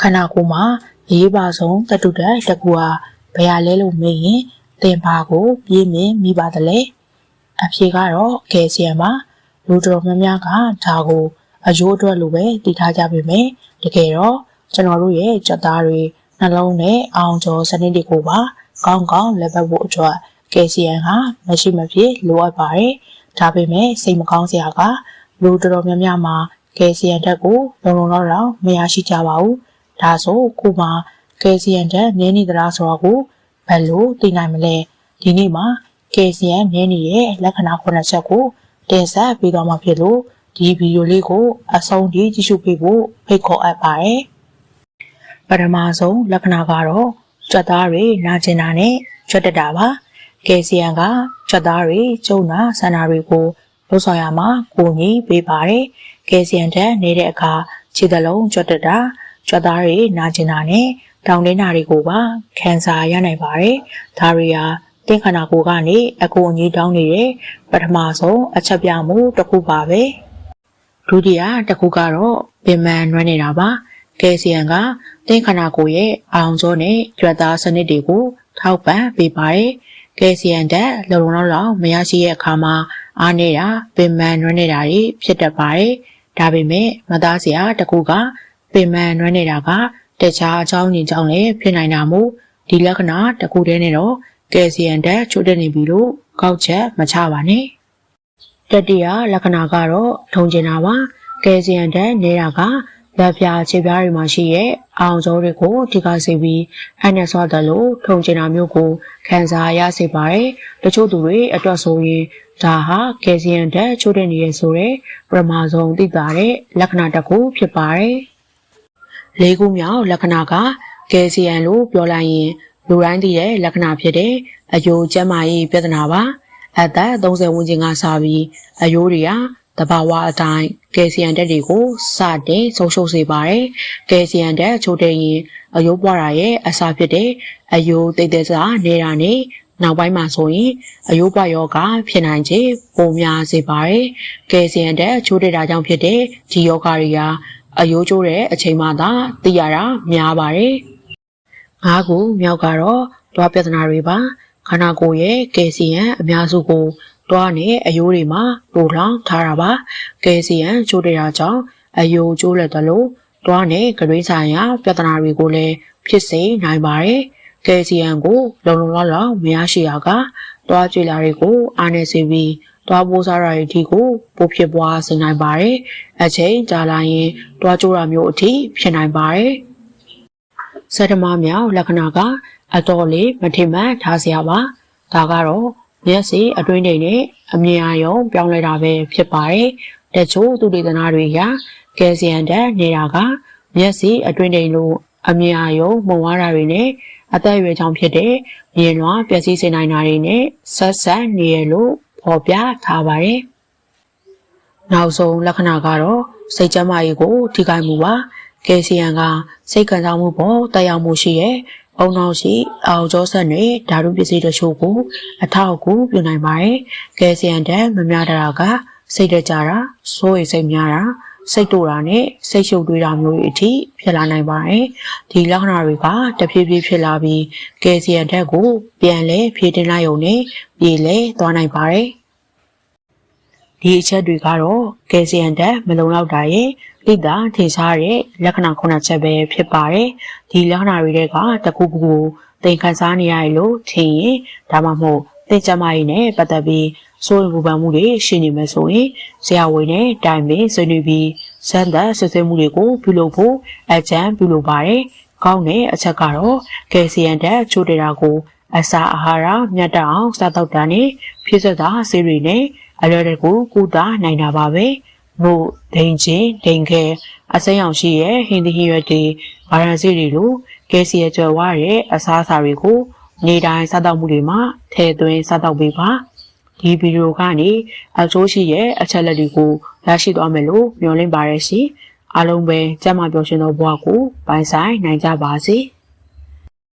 ခန္ဓာကိုယ်မှာအရေးပါဆုံးတတုတတကူဟာဘယ်ဟာလဲလို့မေးရင်သင်ဘာကိုပြင်းမြင်မိပါသလဲအဖြေကတော့ကယ်ဆီယမ်ပါလူတော်များများကဒါကိုအယိုးအတွက်လိုပဲတည်ထားကြပေမယ့်တကယ်တော့ကျွန်တော်တို့ရဲ့ကြက်သားတွေနှလုံးနဲ့အောင်ကျော်စနစ်တွေကိုပါကောင်းကောင်းလက်ပတ်ဖို့အတွက်ကယ်ဆီယမ်ဟာမရှိမဖြစ်လိုအပ်ပါတယ်ဒါပေမဲ့စိတ်မကောင်းစရာကလူတော်တော်များများမှာကယ်ဆီယမ်ဓာတ်ကိုလုံလုံလောက်လောက်မရရှိကြပါဘူး ဒါဆိုကိုမှကယ်ဆီယမ်ဓာတ်နည်းနေသလားဆိုတော့ကိုဘယ်လိုသိနိုင်မလဲဒီနေ့မှာကယ်ဆီယမ်နည်းနေတဲ့လက္ခဏာ9ချက်ကိုတင်ဆက်ပေးသွားမှာဖြစ်လို့ဒီဗီဒီယိုလေးကိုအဆုံးထိကြည့်ရှုပေးဖို့ဖိတ်ခေါ်အပ်ပါတယ်ပထမဆုံးလက္ခဏာကတော့ကြွက်သားတွေနာကျင်တာနဲ့ကြွက်တက်တာပါကယ်ဆီယမ်ကကြွက်သားတွေကျုံနာဆန္ဒတွေကိုလှုပ်ဆောင်ရမှာကိုကြီးပေးပါတယ်ကယ်ဆီယမ်တက်နေတဲ့အခါခြေသလုံးကြွက်တက်တာ ကြွက်သားတွေနာကျင်တာနဲ့တောင်တင်းနာတွေကိုပါခံစားရနိုင်ပါတယ်ဒါတွေဟာတင်းခန္ဓာကိုယ်ကနေအကူအညီတောင်းနေတဲ့ပထမဆုံးအချက်ပြမှုတစ်ခုပါပဲဒုတိယတစ်ခုကတော့ပင်မနွမ်းနေတာပါကယ်ဆီယမ်ကတင်းခန္ဓာကိုယ်ရဲ့အောင်ကျော်နဲ့ကြွက်သားစနစ်တွေကိုထောက်ပံ့ပေးပါတယ်ကယ်ဆီယမ်ဓာတ်လုံလုံလောက်လောက်မရရှိတဲ့အခါမှာအားနေတာပင်မနွမ်းနေတာတွေဖြစ်တတ်ပါတယ်ဒါပေမဲ့မသားစရာတစ်ခုက ပင်မနွမ်းနေတာကတခြားအကြောင်းရင်းကြောင့်လည်းဖြစ်နိုင်တာမို့ဒီလက္ခဏာတစ်ခုတည်းနဲ့တော့ကယ်ဆီယမ်ဓာတ်ချိုးတက်နေပြီလို့ကောက်ချက်မချပါနဲ့တတိယလက္ခဏာကတော့ထုံကျင်တာပါကယ်ဆီယမ်ဓာတ်နေတာကလက်ပြခြေပြားတွေမှာရှိရဲ့အောင်စိုးတွေကိုထိခိုက်စေပြီးအနဲ့ဆော့တယ်လို့ထုံကျင်တာမျိုးကိုခံစားရစေပါတယ်တချို့သူတွေအတွက်ဆိုရင်ဒါဟာကယ်ဆီယမ်ဓာတ်ချိုးတက်နေရဆိုတဲ့ပရမဆုံးသိတာတဲ့လက္ခဏာတစ်ခုဖြစ်ပါတယ် လေးခုမြောက်လက္ခဏာကကယ်ဆီယမ်လို့ပြောလိုက်ရင်လူတိုင်းသိတဲ့လက္ခဏာဖြစ်တဲ့အယိုးကျန်းမာရေးပြဿနာပါအသက်30ဝန်းကျင်ကစပြီးအယိုးတွေကတဘာဝအတိုင်းကယ်ဆီယမ်ဓာတ်တွေကိုစတင်ဆုံးရှုံးစေပါတယ်ကယ်ဆီယမ်ဓာတ်ချိုးတဲ့ရင်အယိုးပွားတာရဲ့အစာဖြစ်တဲ့အယိုးတိတ်တိတ်စာနေတာနဲ့နောက်ပိုင်းမှာဆိုရင်အယိုးပွားယောဂဖြစ်နိုင်ခြေပိုများစေပါတယ်ကယ်ဆီယမ်ဓာတ်ချိုးတဲ့တာကြောင့်ဖြစ်တဲ့ဒီယောဂတွေက အယိုးကျိုးတဲ့အချိန်မှသာသိရတာများပါတယ်ငါးခုမြောက်ကတော့တွားပြဿနာတွေပါခန္ဓာကိုယ်ရဲ့ကယ်ဆီယမ်အများစုကိုတွားနဲ့အယိုးတွေမှာပိုလောင်ထားတာပါကယ်ဆီယမ်ကျိုးတဲ့တာကြောင့်အယိုးကျိုးလက်သလိုတွားနဲ့ဂရိဆိုင်ရာပြဿနာတွေကိုလည်းဖြစ်စေနိုင်ပါတယ်ကယ်ဆီယမ်ကိုလုံလုံလောက်လောက်မရရှိရကတွားကြွေလာတွေကိုအားနေစေပြီး တွားပိုးစားရတဲ့အထိကိုပိုဖြစ်ပွားစေနိုင်ပါတယ်အချိန်ကြာလာရင်တွားကြိုးတာမျိုးအထိဖြစ်နိုင်ပါတယ်စတမမြောက်လက္ခဏာကအတော်လေးမထင်မှတ်ထားစရာပါဒါကတော့မျက်စိအတွင်းထိပ်နဲ့အမြင်အာရုံပြောင်းလဲတာပဲဖြစ်ပါတယ်တချို့သူတေသနာတွေအရကယ်ဆီယမ်ဓာတ်နေတာကမျက်စိအတွင်းထိပ်လို့အမြင်အာရုံမုံဝါးတာတွေနဲ့အသက်အရွယ်ကြောင့်ဖြစ်တဲ့မြင်လွှာပျက်စီးစေနိုင်တာတွေနဲ့ဆက်ဆက်နေရလို့ ဖော်ပြထားပါတယ်နောက်ဆုံးလက္ခဏာကတော့စိတ်ကျန်းမာရေးကိုထိခိုက်မှုပါကယ်ဆီယမ်ကစိတ်ခံစားမှုပေါ်တက်ရောက်မှုရှိရဲ့အုံနောက်ရှိအောင်ကျောဆက်တွေဓာတုပစ္စည်းတချို့ကို အထောက်အကူပြုနိုင်ပါတယ်။ကယ်ဆီယမ်ဓာတ်မများတာကစိတ်တကြတာစိုးရိမ်စိတ်များတာ စိတ်တူတာနဲ့စိတ်ရှုပ်တွေးတာမျိုးတွေအထိဖြစ်လာနိုင်ပါတယ်။ဒီလက္ခဏာတွေကတဖြည်းဖြည်းဖြစ်လာပြီးကယ်ဆီယမ်ဓာတ်ကို ပြန်လဲဖြည့်တင်လိုက်ုံနဲ့ပြေလဲသွားနိုင်ပါတယ်။ဒီအချက်တွေကတော့ကယ်ဆီယမ်ဓာတ်မလုံလောက်တာရဲ့လိတာထင်ရှားတဲ့လက္ခဏာခုနှစ်ချက်ပဲဖြစ်ပါတယ်။ဒီလက္ခဏာတွေကတခုခုကိုသင်ခန်းစားနေရလို့ထင်ရင်ဒါမှမဟုတ်သင်ကြမရေးနဲ့ပတ်သက်ပြီး စိုးရိမ်ပူပန်မှုတွေရှိနေမယ်ဆိုရင်ဆရာဝန်နဲ့တိုင်ပင်ဆွေးနွေးပြီးစမ်းသပ်စစ်ဆေးမှုတွေကိုပြုလုပ်ဖို့အကြံပြုလုပ်ပါတယ်။ကောင်းတဲ့အချက်ကတော့ကယ်ဆီယမ်ဓာတ်ချိုးတဲ့တာကိုအစာအာဟာရမြတ်တအောင်စားတော့တာနဲ့ဖြစ်စတာဆေးတွေနဲ့အလွယ်တကူကုသနိုင်တာပါပဲ။မို့ဒိန်ချင်းဒိန်ခဲအစိမ်းအောင်ရှိရဲ့ဟင်းသီးဟင်းရွက်တွေဗာရန်စီတွေလိုကယ်ဆီယမ်ကျွယ်ဝရဲ့အစားအစာတွေကို နေတိုင်းစားတောက်မှုတွေမှာထည့်သွင်းစားတောက်ပေးပါ ဒီဗီဒီယိုကနေအကျိုးရှိရဲ့အချက်လက်တွေကိုရရှိသွားမယ်လို့မျှော်လင့်ပါရရှိအားလုံးပဲကျမ်းမာပျော်ရွှင်သောဘဝကိုပိုင်ဆိုင်နိုင်ကြပါစေ။